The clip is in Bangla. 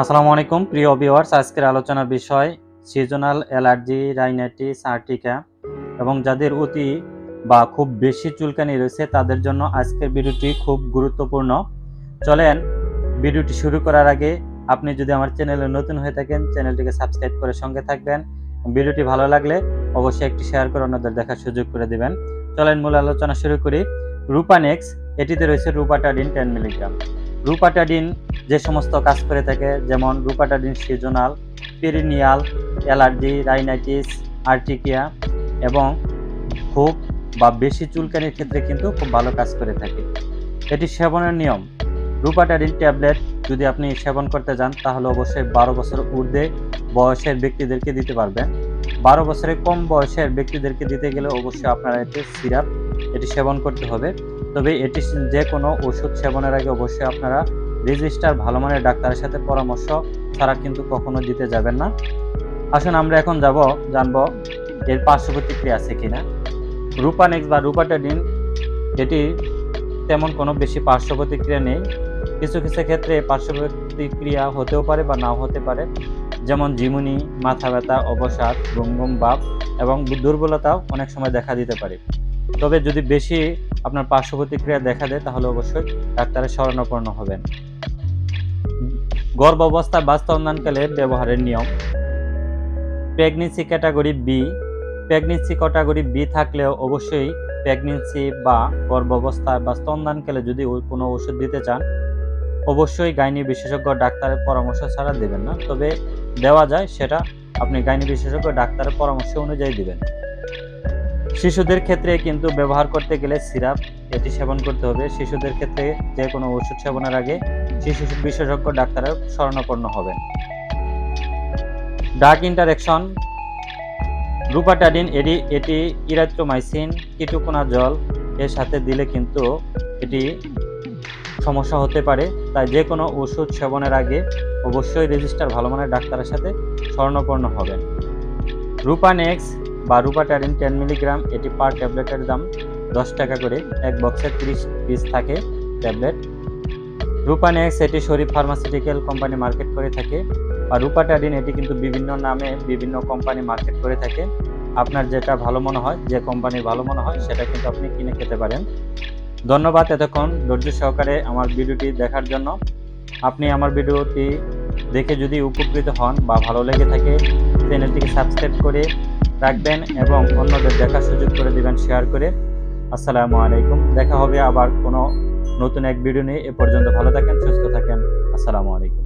আসসালামু আলাইকুম, প্রিয় ভিউয়ার্স আজকের আলোচনার বিষয় সিজনাল অ্যালার্জি রাইনাইটিস আর্টিকা এবং যাদের অতি বা খুব বেশি চুলকানি রয়েছে, তাদের জন্য আজকের ভিডিওটি খুব গুরুত্বপূর্ণ। চলেন, ভিডিওটি শুরু করার আগে আপনি যদি আমার চ্যানেলে নতুন হয়ে থাকেন, চ্যানেলটিকে সাবস্ক্রাইব করে সঙ্গে থাকবেন। ভিডিওটি ভালো লাগলে অবশ্যই একটি শেয়ার করে অন্যদের দেখার সুযোগ করে দিবেন। চলেন, মূল আলোচনা শুরু করি। রুপানেক্স, এটিতে রয়েছে রুপাটাডিন টেন মিলিগ্রাম রুপাটাডিন যে সমস্ত কাজ করে থাকে, যেমন rupatadine seasonal perennial, allergy, rhinitis, urticaria এবং খুব বা বেশি চুলকানির ক্ষেত্রে কিন্তু খুব ভালো কাজ করে থাকে। এটি সেবনের নিয়ম। রুপাটাডিন ট্যাবলেট যদি আপনি সেবন করতে যান, তাহলে অবশ্যই বারো বছর ঊর্ধ্বে বয়সের ব্যক্তিদেরকে দিতে পারবেন। বারো বছরের কম বয়সের ব্যক্তিদেরকে দিতে গেলে অবশ্যই আপনারা এটি সিরাপ এটি সেবন করতে হবে। তবে এটি যে কোনো ওষুধ সেবনের আগে অবশ্যই আপনারা রেজিস্টার ভালো মানের ডাক্তারের সাথে পরামর্শ ছাড়া কিন্তু কখনো দিতে যাবেন না। আসুন আমরা এখন যাব, জানব এর পার্শ্ব প্রতিক্রিয়া আছে কিনা। রুপানেক্স বা রুপাটাডিন, এটি তেমন কোনো বেশি পার্শ্ব প্রতিক্রিয়া নেই। কিছু কিছু ক্ষেত্রে পার্শ্ব প্রতিক্রিয়া হতেও পারে বা নাও হতে পারে। যেমন জিমুনি, মাথা ব্যথা, অবসাদ ঘুম ভাব এবং দুর্বলতাও অনেক সময় দেখা দিতে পারে। তবে যদি বেশি আপনার পার্শ্ব প্রতিক্রিয়া দেখা দেয়, তাহলে অবশ্যই ডাক্তারের শরণাপন্ন হবেন। গর্ভ অবস্থা বা স্তন্দানকালে ব্যবহারের নিয়ম। Pregnancy category B. Pregnancy category B থাকলেও অবশ্যই প্রেগনেন্সি বা গর্ভ অবস্থায় বা স্তন্দানকালে যদি কোনো ওষুধ দিতে চান, অবশ্যই গাইনি বিশেষজ্ঞ ডাক্তারের পরামর্শ ছাড়া দেবেন না। তবে দেওয়া যায় সেটা আপনি গাইনি বিশেষজ্ঞ ডাক্তারের পরামর্শ অনুযায়ী দিবেন। শিশুদের ক্ষেত্রে কিন্তু ব্যবহার করতে গেলে সিরাপ, এটি সেবন করতে হবে। শিশুদের ক্ষেত্রে যে কোনো ওষুধ সেবনের আগে শিশু বিশেষজ্ঞ ডাক্তারের শরণাপন্ন হবেন। ডার্ক ইন্টারেকশন রুপাটাডিন এটি এটি ইরাত্রোমাইসিন কিটোকোনা জল, এর সাথে দিলে কিন্তু এটি সমস্যা হতে পারে। তাই যে কোনো ওষুধ সেবনের আগে অবশ্যই রেজিস্টার ভালো মানের ডাক্তারের সাথে শরণাপন্ন হবেন। রুপানেক্স বা রুপাটারিন টেন মিলিগ্রাম, এটি পার ট্যাবলেটের দাম দশ টাকা করে। এক বক্সে তিরিশ পিস থাকে ট্যাবলেট। রুপানেক্স এটি শরীফ ফার্মাসিউটিক্যাল কোম্পানি মার্কেট করে থাকে। আর রুপাটাডিন এটি কিন্তু বিভিন্ন নামে বিভিন্ন কোম্পানি মার্কেট করে থাকে। আপনার যেটা ভালো মনে হয়, যে কোম্পানির ভালো মনে হয়, সেটা কিন্তু আপনি কিনে খেতে পারেন। ধন্যবাদ এতক্ষণ ধৈর্য সহকারে আমার ভিডিওটি দেখার জন্য। আপনি আমার ভিডিওটি দেখে যদি উপকৃত হন বা ভালো লেগে থাকে, চ্যানেলটিকে সাবস্ক্রাইব করে রাখবেন এবং অন্যদের দেখার সুযোগ করে দেবেন শেয়ার করে। আসসালামু আলাইকুম। দেখা হবে আবার কোনো নতুন এক ভিডিও নিয়ে। এ পর্যন্ত ভালো থাকেন, সুস্থ থাকেন। আসসালামু আলাইকুম।